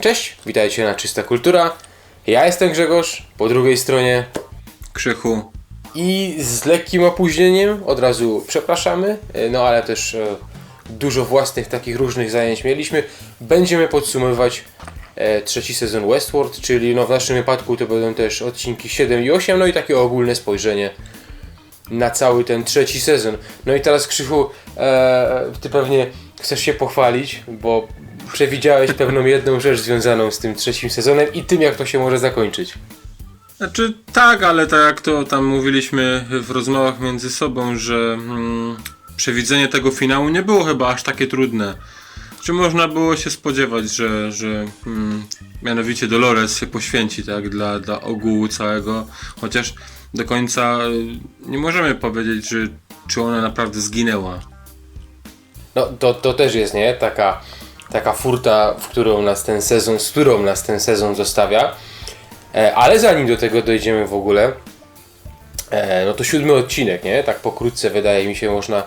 Cześć, witajcie na Czysta Kultura. Ja jestem Grzegorz, po drugiej stronie Krzychu. i z lekkim opóźnieniem od razu przepraszamy, e, no ale też e, dużo własnych takich różnych zajęć mieliśmy. Będziemy podsumowywać e, trzeci sezon Westworld, czyli no w naszym wypadku to będą też odcinki 7 i 8, no i takie ogólne spojrzenie na cały ten trzeci sezon. No i teraz Krzychu, ty pewnie chcesz się pochwalić, bo przewidziałeś pewną jedną rzecz związaną z tym trzecim sezonem i tym jak to się może zakończyć. Znaczy tak, ale tak jak to tam mówiliśmy w rozmowach między sobą, że mm, przewidzenie tego finału nie było chyba aż takie trudne. Czy można było się spodziewać, że, że mm, mianowicie Dolores się poświęci tak dla, dla ogółu całego, chociaż do końca y, nie możemy powiedzieć, że czy ona naprawdę zginęła. No to, to też jest, nie? Taka, taka furta, w którą nas ten sezon, z którą nas ten sezon zostawia. E, ale zanim do tego dojdziemy w ogóle, e, no to siódmy odcinek, nie? Tak pokrótce wydaje mi się można,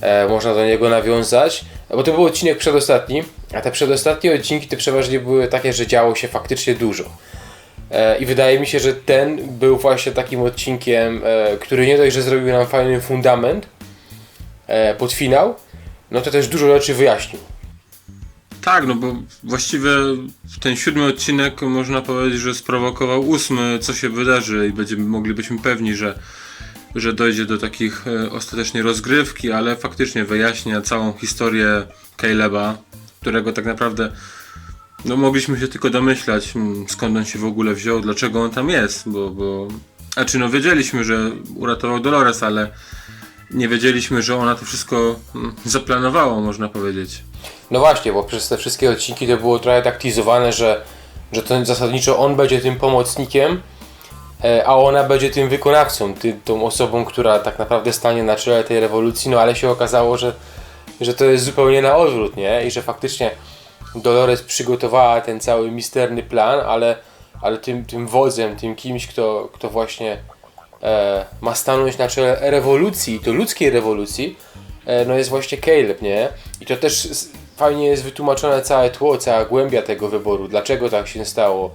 e, można do niego nawiązać. Bo to był odcinek przedostatni, a te przedostatnie odcinki to przeważnie były takie, że działo się faktycznie dużo. I wydaje mi się, że ten był właśnie takim odcinkiem, który nie dość, że zrobił nam fajny fundament pod finał, no to też dużo rzeczy wyjaśnił. Tak, no bo właściwie ten siódmy odcinek można powiedzieć, że sprowokował ósmy, co się wydarzy i będziemy moglibyśmy pewni, że, że dojdzie do takich e, ostatecznie rozgrywki, ale faktycznie wyjaśnia całą historię Caleba, którego tak naprawdę no mogliśmy się tylko domyślać, skąd on się w ogóle wziął, dlaczego on tam jest, bo, bo... A czy no wiedzieliśmy, że uratował Dolores, ale nie wiedzieliśmy, że ona to wszystko zaplanowała, można powiedzieć. No właśnie, bo przez te wszystkie odcinki to było trochę tak teasowane, że, że to zasadniczo on będzie tym pomocnikiem, e, a ona będzie tym wykonawcą, ty, tą osobą, która tak naprawdę stanie na czele tej rewolucji, no ale się okazało, że, że to jest zupełnie na odwrót, nie? I że faktycznie Dolores przygotowała ten cały misterny plan, ale, ale tym, tym wodzem, tym kimś, kto, kto właśnie e, ma stanąć na czele rewolucji, to ludzkiej rewolucji, e, no jest właśnie Caleb, nie? I to też fajnie jest wytłumaczone całe tło, cała głębia tego wyboru, dlaczego tak się stało,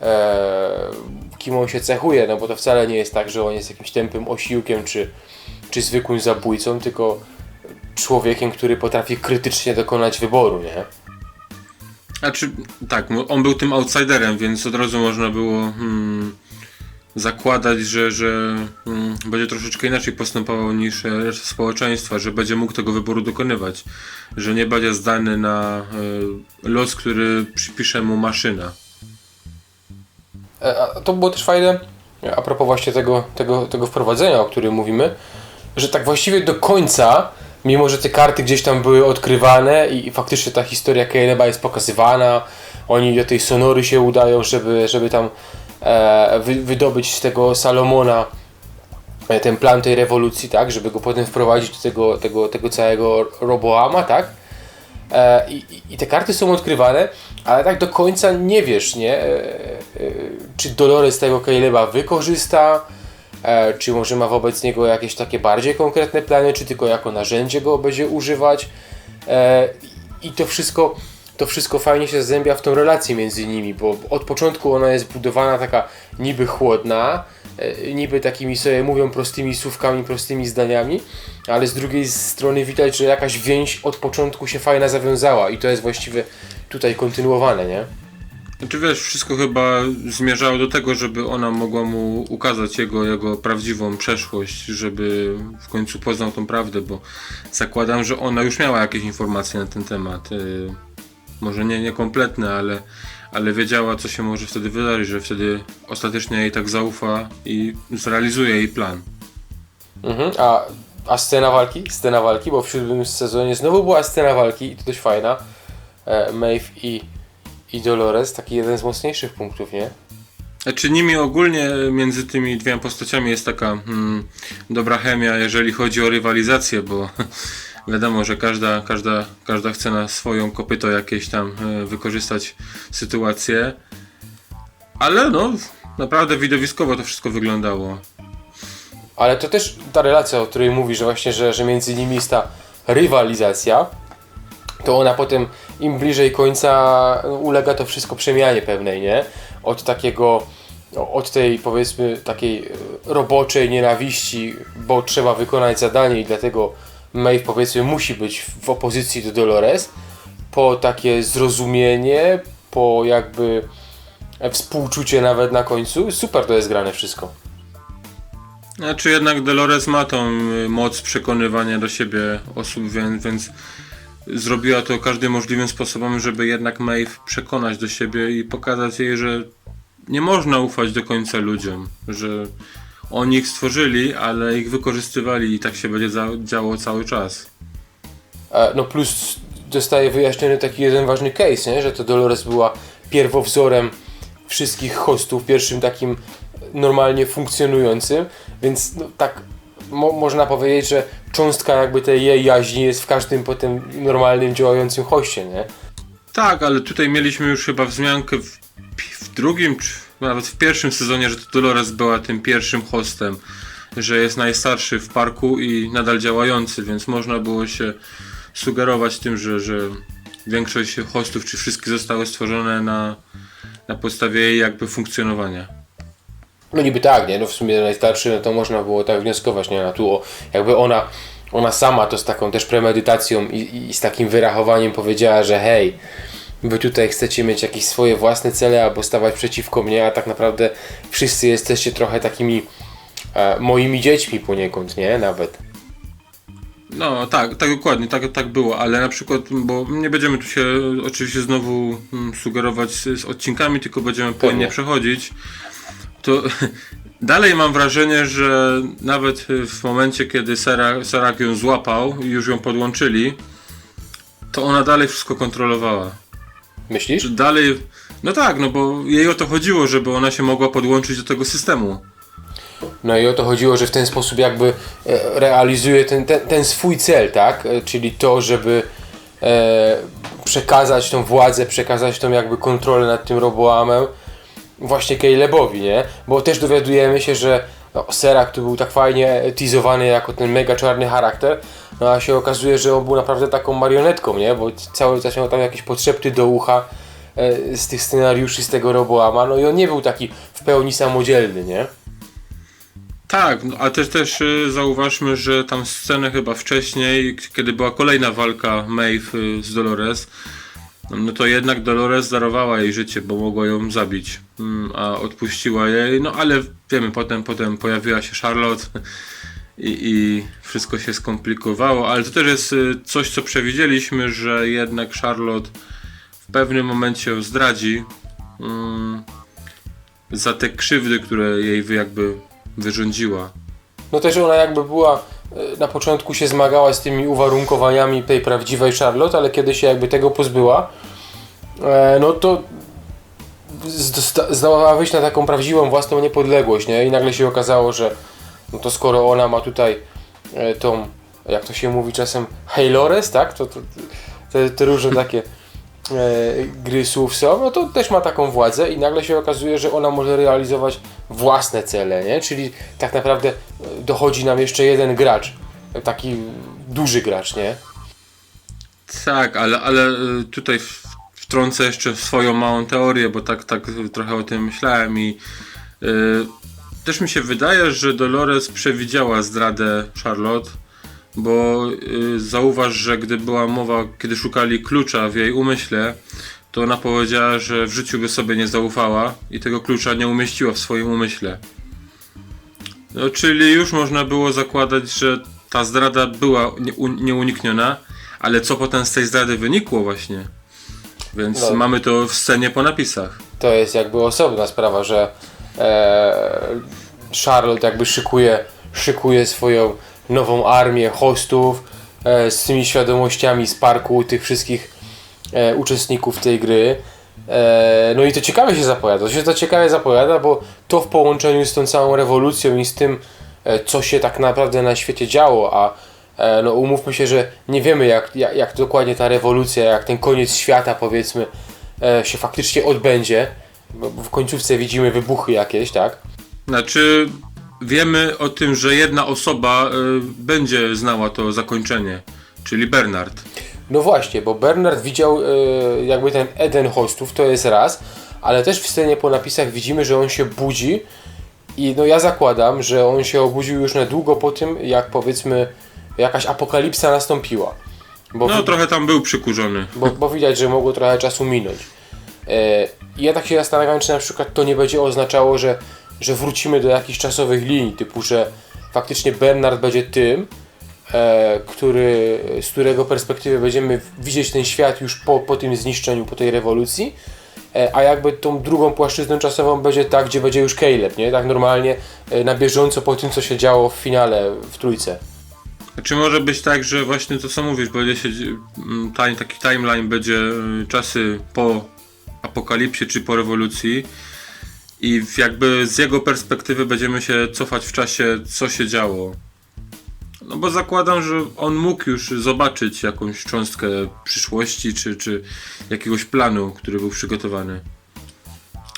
e, kim on się cechuje, no bo to wcale nie jest tak, że on jest jakimś tępym osiłkiem czy, czy zwykłym zabójcą, tylko człowiekiem, który potrafi krytycznie dokonać wyboru, nie? Znaczy, tak, mo- on był tym outsiderem, więc od razu można było hmm, zakładać, że, że hmm, będzie troszeczkę inaczej postępował niż e, reszta społeczeństwa, że będzie mógł tego wyboru dokonywać, że nie będzie zdany na e, los, który przypisze mu maszyna. E, A to było też fajne, a propos właśnie tego, tego, tego wprowadzenia, o którym mówimy, że tak właściwie do końca, mimo że te karty gdzieś tam były odkrywane i, i faktycznie ta historia Caleba jest pokazywana, oni do tej Sonory się udają, żeby, żeby tam wydobyć z tego Salomona e, ten plan tej rewolucji, tak, żeby go potem wprowadzić do tego, tego, tego całego Roboama, tak, E, i, i- te karty są odkrywane, ale tak do końca nie wiesz, nie? E, e, czy Dolores tego Caleba wykorzysta, e, czy może ma wobec niego jakieś takie bardziej konkretne plany, czy tylko jako narzędzie go będzie używać. E, I to wszystko, to wszystko fajnie się zazębia w tą relację między nimi, bo od początku ona jest budowana taka niby chłodna, e, niby takimi sobie mówią prostymi słówkami, prostymi zdaniami, ale z drugiej strony widać, że jakaś więź od początku się fajna zawiązała i to jest właściwie tutaj kontynuowane, nie? Znaczy wiesz, wszystko chyba zmierzało do tego, żeby ona mogła mu ukazać jego, jego prawdziwą przeszłość, żeby w końcu poznał tą prawdę, bo zakładam, że ona już miała jakieś informacje na ten temat. Może nie niekompletne, ale, ale wiedziała, co się może wtedy wydarzyć, że wtedy ostatecznie jej tak zaufa i zrealizuje jej plan. Mhm. A, a scena walki? Scena walki, bo w siódmym sezonie znowu była scena walki i to dość fajna. E, Maeve i, i Dolores, taki jeden z mocniejszych punktów, nie? Znaczy nimi ogólnie między tymi dwiema postaciami jest taka hmm, dobra chemia, jeżeli chodzi o rywalizację, bo wiadomo, że każda, każda, każda chce na swoją kopyto jakieś tam e, wykorzystać sytuację. Ale no, naprawdę widowiskowo to wszystko wyglądało. Ale to też ta relacja, o której mówisz, że właśnie, że, że między nimi jest ta rywalizacja, to ona potem im bliżej końca no, ulega to wszystko przemianie pewnej, nie? Od takiego, no, od tej powiedzmy takiej e, roboczej nienawiści, bo trzeba wykonać zadanie i dlatego Maeve powiedzmy musi być w opozycji do Dolores, po takie zrozumienie, po jakby współczucie nawet na końcu. Super to jest grane wszystko. Znaczy jednak Dolores ma tą y, moc przekonywania do siebie osób, więc, więc zrobiła to każdym możliwym sposobem, żeby jednak Maeve przekonać do siebie i pokazać jej, że nie można ufać do końca ludziom, że oni ich stworzyli, ale ich wykorzystywali i tak się będzie działo cały czas. No plus zostaje wyjaśniony taki jeden ważny case, nie? że to Dolores była pierwowzorem wszystkich hostów, pierwszym takim normalnie funkcjonującym, więc no, tak mo można powiedzieć, że cząstka jakby tej jej jaźni jest w każdym potem normalnym działającym hoście, nie? Tak, ale tutaj mieliśmy już chyba wzmiankę w, w drugim, czy nawet w pierwszym sezonie, że to Dolores była tym pierwszym hostem, że jest najstarszy w parku i nadal działający, więc można było się sugerować tym, że, że większość hostów, czy wszystkie zostały stworzone na, na podstawie jej jakby funkcjonowania. No niby tak, nie? No w sumie najstarszy, no to można było tak wnioskować, nie? No tu jakby ona, ona sama to z taką też premedytacją i, i z takim wyrachowaniem powiedziała, że hej, wy tutaj chcecie mieć jakieś swoje własne cele albo stawać przeciwko mnie, a tak naprawdę wszyscy jesteście trochę takimi e, moimi dziećmi poniekąd, nie? Nawet. No tak, tak dokładnie, tak, tak było, ale na przykład, bo nie będziemy tu się oczywiście znowu mm, sugerować z, z odcinkami, tylko będziemy płynnie przechodzić, to dalej mam wrażenie, że nawet w momencie, kiedy Serak ją złapał i już ją podłączyli, to ona dalej wszystko kontrolowała. Myślisz? Że dalej, no tak, no bo jej o to chodziło, żeby ona się mogła podłączyć do tego systemu. No i o to chodziło, że w ten sposób jakby e, realizuje ten, ten, ten swój cel, tak? E, Czyli to, żeby e, przekazać tą władzę, przekazać tą jakby kontrolę nad tym Roboamem właśnie Calebowi, nie? Bo też dowiadujemy się, że no, Serak tu był tak fajnie teasowany jako ten mega czarny charakter, no a się okazuje, że on był naprawdę taką marionetką, nie? Bo cały czas miał tam jakieś potrzepty do ucha e, z tych scenariuszy z tego Roboama, no i on nie był taki w pełni samodzielny, nie? Tak, no, a też też y, zauważmy, że tam scenę chyba wcześniej, kiedy była kolejna walka Maeve y, z Dolores, no to jednak Dolores darowała jej życie, bo mogła ją zabić, mm, a odpuściła jej, no ale wiemy, potem, potem pojawiła się Charlotte i, i wszystko się skomplikowało, ale to też jest y, coś, co przewidzieliśmy, że jednak Charlotte w pewnym momencie ją zdradzi mm, za te krzywdy, które jej jakby wyrządziła. No też ona jakby była, na początku się zmagała z tymi uwarunkowaniami tej prawdziwej Charlotte, ale kiedy się jakby tego pozbyła, e, no to zdołała wyjść na taką prawdziwą własną niepodległość, nie? I nagle się okazało, że no to skoro ona ma tutaj e, tą, jak to się mówi czasem, Haylores, tak? To, to, te, te różne takie gry słów są, no to też ma taką władzę i nagle się okazuje, że ona może realizować własne cele, nie? Czyli tak naprawdę e, dochodzi nam jeszcze jeden gracz, e, taki duży gracz, nie? Tak, ale, ale y, tutaj wtrącę jeszcze swoją małą teorię, bo tak, tak trochę o tym myślałem i y, też mi się wydaje, że Dolores przewidziała zdradę Charlotte, bo y, zauważ, że gdy była mowa, kiedy szukali klucza w jej umyśle, to ona powiedziała, że w życiu by sobie nie zaufała i tego klucza nie umieściła w swoim umyśle. No, czyli już można było zakładać, że ta zdrada była nieunikniona, ale co potem z tej zdrady wynikło właśnie? Więc No. mamy to w scenie po napisach. to jest jakby osobna sprawa, że e, Charlotte jakby szykuje, szykuje swoją nową armię hostów e, z tymi świadomościami z parku tych wszystkich e, uczestników tej gry. E, no i to ciekawe się zapowiada, to się to ciekawie zapowiada, bo to w połączeniu z tą całą rewolucją i z tym, e, co się tak naprawdę na świecie działo, a e, no umówmy się, że nie wiemy jak, jak, jak dokładnie ta rewolucja, jak ten koniec świata powiedzmy e, się faktycznie odbędzie, bo w końcówce widzimy wybuchy jakieś, tak? Znaczy, wiemy o tym, że jedna osoba y, będzie znała to zakończenie, czyli Bernard. No właśnie, bo Bernard widział e, jakby ten Eden hostów, to jest raz, ale też w scenie po napisach widzimy, że on się budzi i no ja zakładam, że on się obudził już na długo po tym, jak powiedzmy jakaś apokalipsa nastąpiła. Bo No trochę tam był przykurzony. bo, bo widać, że mogło trochę czasu minąć. E, ja tak się zastanawiam, czy na przykład to nie będzie oznaczało, że, że wrócimy do jakichś czasowych linii, typu, że faktycznie Bernard będzie tym, e, który, z którego perspektywy będziemy widzieć ten świat już po, po tym zniszczeniu, po tej rewolucji, e, a jakby tą drugą płaszczyzną czasową będzie tak, gdzie będzie już Caleb, nie? Tak normalnie, e, na bieżąco po tym, co się działo w finale w trójce. Czy może być tak, że właśnie to co mówisz, będzie się mm, taki timeline będzie y, czasy po apokalipsie czy po rewolucji i jakby z jego perspektywy będziemy się cofać w czasie, co się działo. No bo zakładam, że on mógł już zobaczyć jakąś cząstkę przyszłości czy, czy jakiegoś planu, który był przygotowany.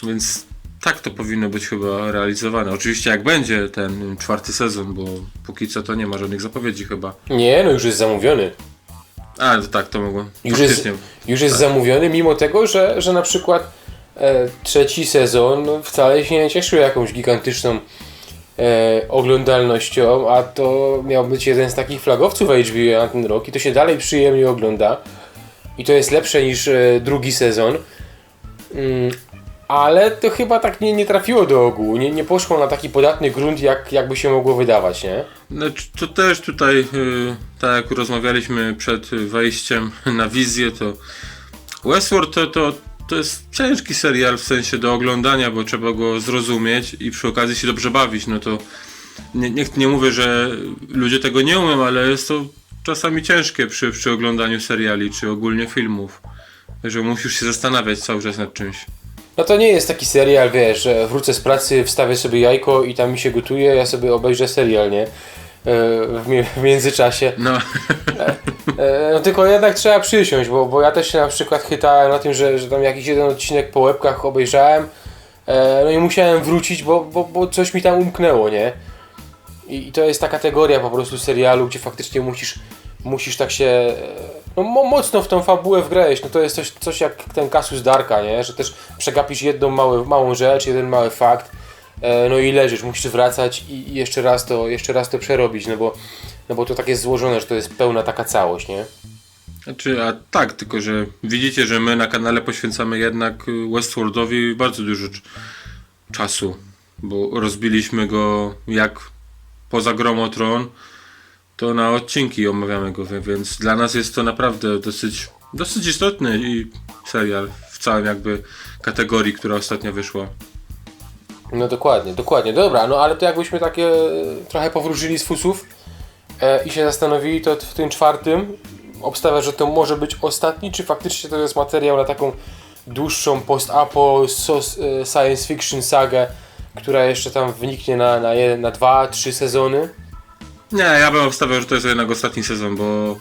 Więc tak to powinno być chyba realizowane. Oczywiście jak będzie ten czwarty sezon, bo póki co to nie ma żadnych zapowiedzi chyba. Nie, no już jest zamówiony. A, to tak to mogło. Już jest, już jest zamówiony, mimo tego, że, że na przykład trzeci sezon wcale się nie cieszył jakąś gigantyczną e, oglądalnością, a to miał być jeden z takich flagowców HBO na ten rok i to się dalej przyjemnie ogląda. I to jest lepsze niż e, drugi sezon. Mm, ale to chyba tak nie, nie trafiło do ogółu, nie, nie poszło na taki podatny grunt, jak, jakby się mogło wydawać, nie? Znaczy, to też tutaj, y, tak jak rozmawialiśmy przed wejściem na wizję, to Westworld to, to, to jest ciężki serial w sensie do oglądania, bo trzeba go zrozumieć i przy okazji się dobrze bawić. No to nie, nie, nie mówię, że ludzie tego nie umieją, ale jest to czasami ciężkie przy, przy oglądaniu seriali czy ogólnie filmów. Że musisz się zastanawiać cały czas nad czymś. No to nie jest taki serial, wiesz, że wrócę z pracy, wstawię sobie jajko i tam mi się gotuje, ja sobie obejrzę serial, nie? E, W, mi- w międzyczasie. No, E, No tylko jednak trzeba przysiąść, bo, bo ja też się na przykład chytałem na tym, że, że tam jakiś jeden odcinek po łebkach obejrzałem. E, No i musiałem wrócić, bo, bo, bo coś mi tam umknęło, nie? I, I to jest ta kategoria po prostu serialu, gdzie faktycznie musisz, musisz tak się e, no, mo- mocno w tą fabułę wgrać. No to jest coś, coś jak ten kasus Darka, nie? Że też przegapisz jedną małą, małą rzecz, jeden mały fakt. E, No i leżysz, musisz wracać i, jeszcze raz to, jeszcze raz to przerobić, no bo, no bo to tak jest złożone, że to jest pełna taka całość, nie? Znaczy, a tak, tylko że widzicie, że my na kanale poświęcamy jednak Westworldowi bardzo dużo cz- czasu, bo rozbiliśmy go jak poza Gromotron, to na odcinki omawiamy go, więc dla nas jest to naprawdę dosyć, dosyć istotny i serial w całym jakby kategorii, która ostatnio wyszła. No dokładnie, dokładnie. Dobra, no ale to jakbyśmy takie trochę powróżyli z fusów e, i się zastanowili, to w tym czwartym obstawia, że to może być ostatni, czy faktycznie to jest materiał na taką dłuższą post-apo e, science fiction sagę, która jeszcze tam wyniknie na, na, jeden, na dwa, trzy sezony. Nie, ja bym obstawiał, że to jest jednak ostatni sezon, bo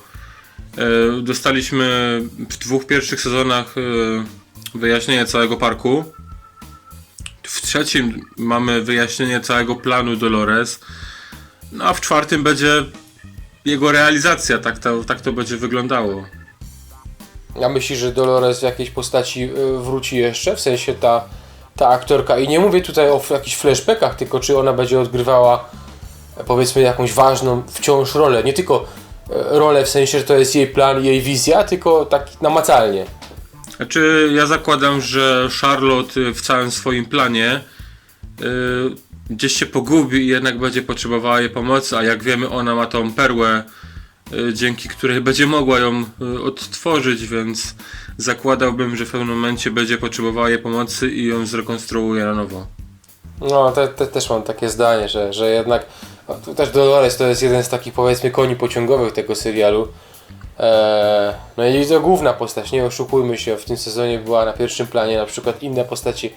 e, dostaliśmy w dwóch pierwszych sezonach e, wyjaśnienie całego parku. W trzecim mamy wyjaśnienie całego planu Dolores. No a w czwartym będzie jego realizacja, tak to, tak to będzie wyglądało. Ja myślę, że Dolores w jakiejś postaci y, wróci jeszcze, w sensie ta, ta aktorka. I nie mówię tutaj o jakichś flashbackach, tylko czy ona będzie odgrywała e, powiedzmy jakąś ważną wciąż rolę. Nie tylko e, rolę w sensie, że to jest jej plan, jej wizja, tylko tak namacalnie. Znaczy, ja zakładam, że Charlotte y, w całym swoim planie y, gdzieś się pogubi i jednak będzie potrzebowała jej pomocy, a jak wiemy, ona ma tą perłę, y, dzięki której będzie mogła ją y, odtworzyć, więc zakładałbym, że w pewnym momencie będzie potrzebowała jej pomocy i ją zrekonstruuje na nowo. No, te, te, też mam takie zdanie, że, że jednak też Dolores to jest jeden z takich powiedzmy koni pociągowych tego serialu. Eee, no i to główna postać, nie oszukujmy się, w tym sezonie była na pierwszym planie, na przykład inne postaci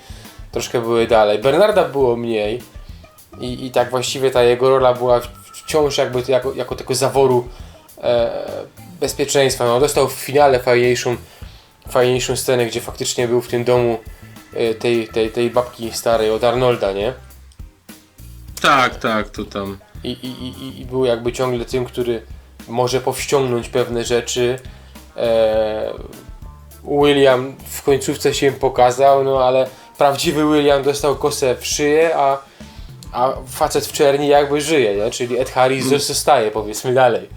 troszkę były dalej. Bernarda było mniej i, i tak właściwie ta jego rola była wciąż jakby jako, jako tego zaworu e, bezpieczeństwa. No, dostał w finale fajniejszą, fajniejszą scenę, gdzie faktycznie był w tym domu e, tej, tej, tej babki starej od Arnolda, nie? Tak, tak, to tam. I, i, i, i był jakby ciągle tym, który może powściągnąć pewne rzeczy, e, William w końcówce się im pokazał, no ale prawdziwy William dostał kosę w szyję, a, a facet w czerni jakby żyje, nie? czyli Ed Harris zostaje powiedzmy dalej.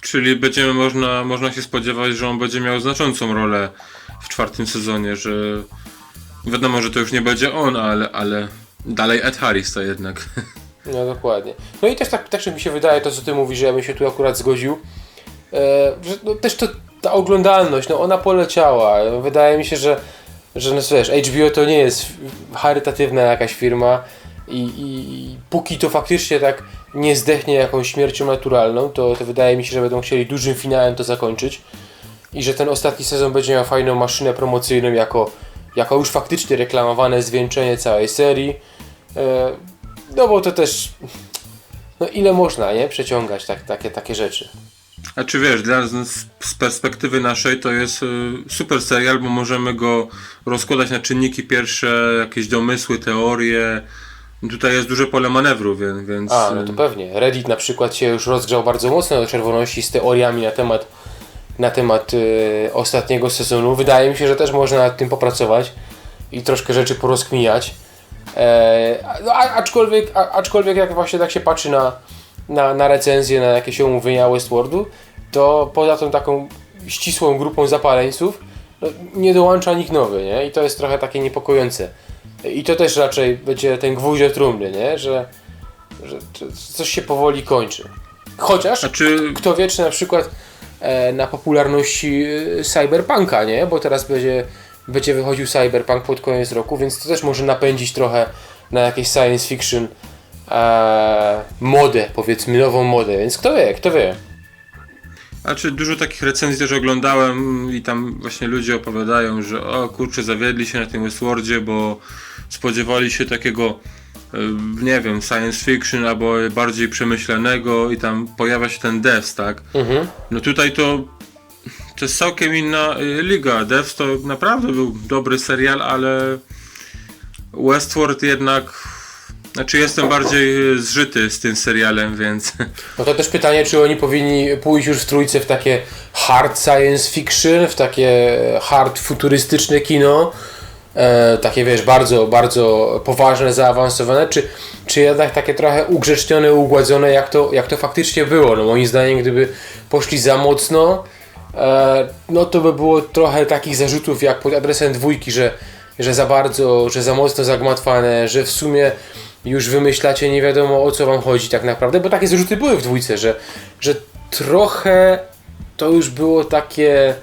Czyli będziemy można, można się spodziewać, że on będzie miał znaczącą rolę w czwartym sezonie, że wiadomo, że to już nie będzie on, ale, ale dalej Ed Harris to jednak. No dokładnie. No i też tak, też mi się wydaje to, co ty mówisz, że ja bym się tu akurat zgodził, e, że no, też to ta oglądalność, no ona poleciała. Wydaje mi się, że, że no wiesz, HBO to nie jest charytatywna jakaś firma i, i, i póki to faktycznie tak nie zdechnie jakąś śmiercią naturalną, to, to wydaje mi się, że będą chcieli dużym finałem to zakończyć i że ten ostatni sezon będzie miał fajną maszynę promocyjną jako, jako już faktycznie reklamowane zwieńczenie całej serii. No bo to też. No ile można, nie? Przeciągać tak, takie, takie rzeczy. A czy wiesz, dla nas z perspektywy naszej to jest y, super serial, bo możemy go rozkładać na czynniki pierwsze, jakieś domysły, teorie. Tutaj jest duże pole manewru, więc. więc A, no to pewnie. Reddit na przykład się już rozgrzał bardzo mocno do czerwoności z teoriami na temat, na temat y, ostatniego sezonu. Wydaje mi się, że też można nad tym popracować i troszkę rzeczy porozkminiać. No, aczkolwiek, aczkolwiek jak właśnie tak się patrzy na, na, na recenzję, na jakieś omówienia Westworldu, to poza tą taką ścisłą grupą zapaleńców no, nie dołącza nikt nowy, nie? I to jest trochę takie niepokojące. I to też raczej będzie ten gwóźdź trumny, nie? Że, że, coś się powoli kończy. Chociaż czy. kto wie, czy na przykład e, na popularności e, Cyberpunka, nie? Bo teraz będzie, będzie wychodził Cyberpunk pod koniec roku, więc to też może napędzić trochę na jakieś science fiction e, modę, powiedzmy nową modę, więc kto wie, kto wie. A czy dużo takich recenzji też oglądałem i tam właśnie ludzie opowiadają, że o kurczę, zawiedli się na tym Westworldzie, bo spodziewali się takiego, y, nie wiem, science fiction albo bardziej przemyślanego i tam pojawia się ten Devs, tak? Mhm. No tutaj to to jest całkiem inna y, liga. Devs to naprawdę był dobry serial, ale Westworld jednak znaczy jestem bardziej y, zżyty z tym serialem, więc No to też pytanie, czy oni powinni pójść już w trójce w takie hard science fiction, w takie hard futurystyczne kino, e, takie wiesz, bardzo, bardzo poważne, zaawansowane, czy, czy jednak takie trochę ugrzecznione, ugładzone, jak to, jak to faktycznie było. No moim zdaniem, gdyby poszli za mocno, no to by było trochę takich zarzutów jak pod adresem dwójki, że, że za bardzo, że za mocno zagmatwane, że w sumie już wymyślacie nie wiadomo o co wam chodzi tak naprawdę, bo takie zarzuty były w dwójce, że, że trochę to już było takie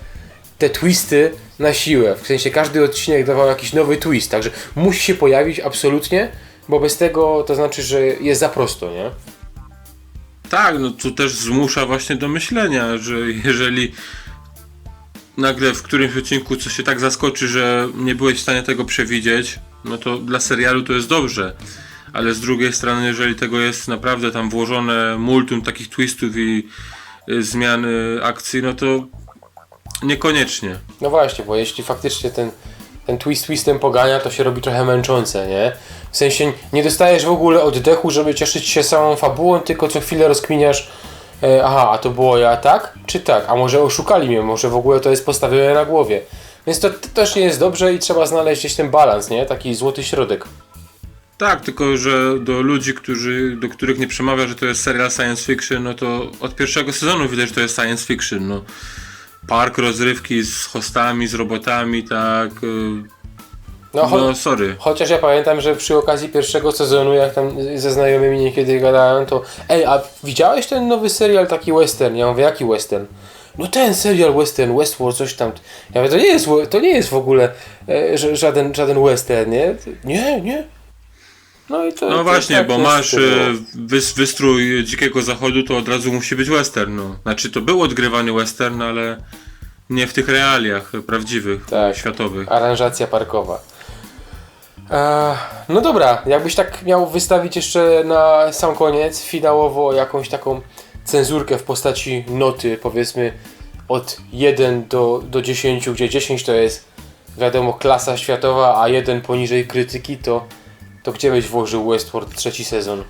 te twisty na siłę. W sensie każdy odcinek dawał jakiś nowy twist, także musi się pojawić absolutnie, bo bez tego to znaczy, że jest za prosto, nie? Tak, no to też zmusza właśnie do myślenia, że jeżeli nagle w którymś odcinku coś się tak zaskoczy, że nie byłeś w stanie tego przewidzieć, no to dla serialu to jest dobrze. Ale z drugiej strony, jeżeli tego jest naprawdę tam włożone multum takich twistów i y, zmian y, akcji, no to niekoniecznie. No właśnie, bo jeśli faktycznie ten, ten twist twistem pogania, to się robi trochę męczące, nie? W sensie nie dostajesz w ogóle oddechu, żeby cieszyć się samą fabułą, tylko co chwilę rozkminiasz e, aha, a to było ja tak? Czy tak? A może oszukali mnie, może w ogóle to jest postawione na głowie. Więc to, to też nie jest dobrze i trzeba znaleźć gdzieś ten balans, nie? Taki złoty środek. Tak, tylko że do ludzi, którzy, do których nie przemawia, że to jest serial science fiction, no to od pierwszego sezonu widać, że to jest science fiction. No. Park rozrywki z hostami, z robotami, tak. No, cho- No, sorry. Chociaż ja pamiętam, że przy okazji pierwszego sezonu, jak tam ze znajomymi niekiedy gadałem, to ej, a widziałeś ten nowy serial taki western? Ja mówię, jaki western? No ten serial western, Westworld, coś tam. Ja mówię, to nie jest, to nie jest w ogóle e, żaden, żaden western, nie? Nie, nie. No i to No to właśnie, tak bo masz y, wys, wystrój Dzikiego Zachodu, to od razu musi być western. No. Znaczy, to był odgrywany western, ale nie w tych realiach prawdziwych, Tak. światowych. Aranżacja parkowa. E, no dobra, jakbyś tak miał wystawić jeszcze na sam koniec finałowo jakąś taką cenzurkę w postaci noty, powiedzmy od 1 do, do 10, gdzie 10 to jest wiadomo klasa światowa, a 1 poniżej krytyki, to, to gdzie byś włożył Westworld trzeci sezon?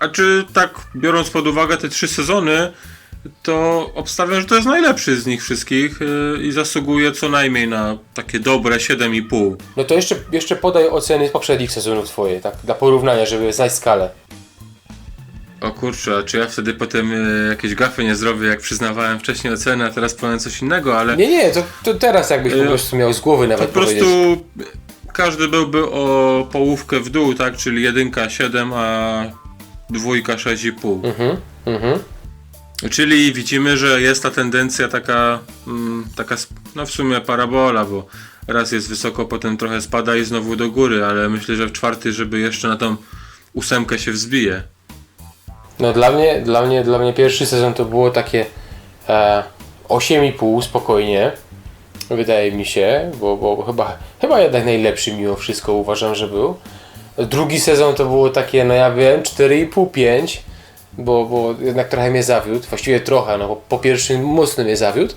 A czy tak, biorąc pod uwagę te trzy sezony, to obstawiam, że to jest najlepszy z nich wszystkich yy, i zasługuje co najmniej na takie dobre 7,5. No to jeszcze, jeszcze podaj oceny z poprzednich sezonów twoje, tak? Dla porównania, żeby znać skalę. O kurczę, a czy ja wtedy potem yy, jakieś gafy nie zrobię, jak przyznawałem wcześniej ocenę, a teraz powiem coś innego, ale Nie, nie, to, to teraz jakbyś po E, prostu miał z głowy po nawet prostu powiedzieć. każdy byłby o połówkę w dół, tak? Czyli jedynka 7, a dwójka 6,5. Mhm, mhm. Czyli widzimy, że jest ta tendencja taka, mm, taka no w sumie parabola, bo raz jest wysoko, potem trochę spada i znowu do góry, ale myślę, że w czwarty, żeby jeszcze na tą ósemkę się wzbije. No dla mnie, dla mnie, dla mnie pierwszy sezon to było takie e, 8,5 spokojnie. Wydaje mi się, bo, bo chyba, chyba jednak najlepszy mimo wszystko uważam, że był. Drugi sezon to było takie, no ja wiem, 4,5, 5, bo, bo jednak trochę mnie zawiódł. Właściwie trochę, no bo po pierwszym mocno mnie zawiódł.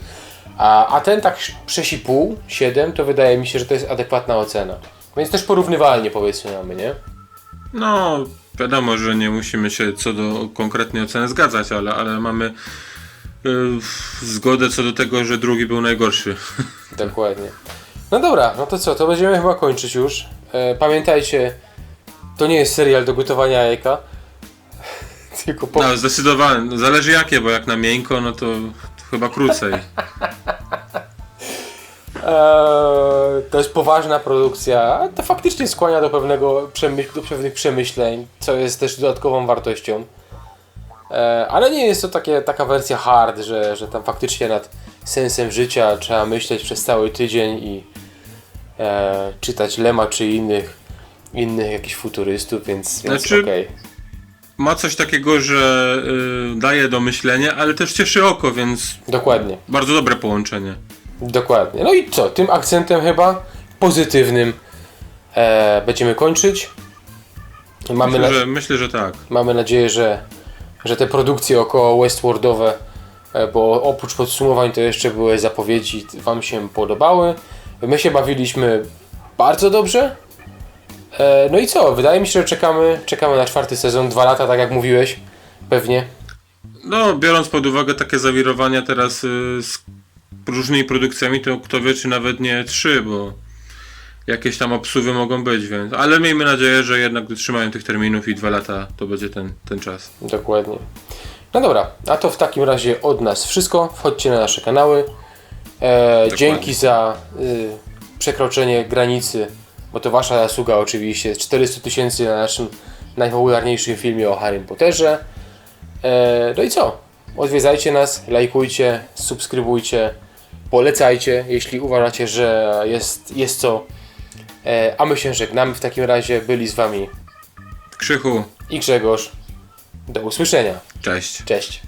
A, a ten tak 6,5, 7 to wydaje mi się, że to jest adekwatna ocena. Więc też porównywalnie powiedzmy mamy, nie? No, wiadomo, że nie musimy się co do konkretnej oceny zgadzać, ale, ale mamy y, zgodę co do tego, że drugi był najgorszy. Dokładnie. No dobra, no to co, to będziemy chyba kończyć już. E, pamiętajcie, to nie jest serial do gotowania jajka. Tylko po... No, zdecydowanie. No, zależy jakie, bo jak na miękko, no to, to chyba krócej. Eee, to jest poważna produkcja, to faktycznie skłania do pewnego przemyśl, do pewnych przemyśleń, co jest też dodatkową wartością. Eee, ale nie jest to takie, taka wersja hard, że, że tam faktycznie nad sensem życia trzeba myśleć przez cały tydzień i e, czytać Lema czy innych, innych jakichś futurystów, więc, więc Znaczy- okej. Ma coś takiego, że y, daje do myślenia, ale też cieszy oko, więc Dokładnie. bardzo dobre połączenie. Dokładnie. No i co? Tym akcentem chyba pozytywnym e, będziemy kończyć. Mamy, Myślę, na, że, myślę, że tak. mamy nadzieję, że, że te produkcje około Westworldowe, e, bo oprócz podsumowań to jeszcze były zapowiedzi, Wam się podobały. My się bawiliśmy bardzo dobrze. E, no i co? Wydaje mi się, że czekamy, czekamy na czwarty sezon, dwa lata, tak jak mówiłeś. Pewnie. No, biorąc pod uwagę takie zawirowania teraz y, z różnymi produkcjami, to kto wie, czy nawet nie trzy, bo jakieś tam obsuwy mogą być, więc. Ale miejmy nadzieję, że jednak dotrzymają tych terminów i dwa lata to będzie ten, ten czas. Dokładnie. No dobra, a to w takim razie od nas wszystko. Wchodźcie na nasze kanały. E, dzięki za y, przekroczenie granicy, bo to wasza zasługa oczywiście. 400 tysięcy na naszym najpopularniejszym filmie o Harrym Potterze. E, no i co? Odwiedzajcie nas, lajkujcie, subskrybujcie, polecajcie, jeśli uważacie, że jest, jest co. E, a my się żegnamy w takim razie. Byli z wami Krzychu, i Grzegorz. Do usłyszenia. cześć. Cześć.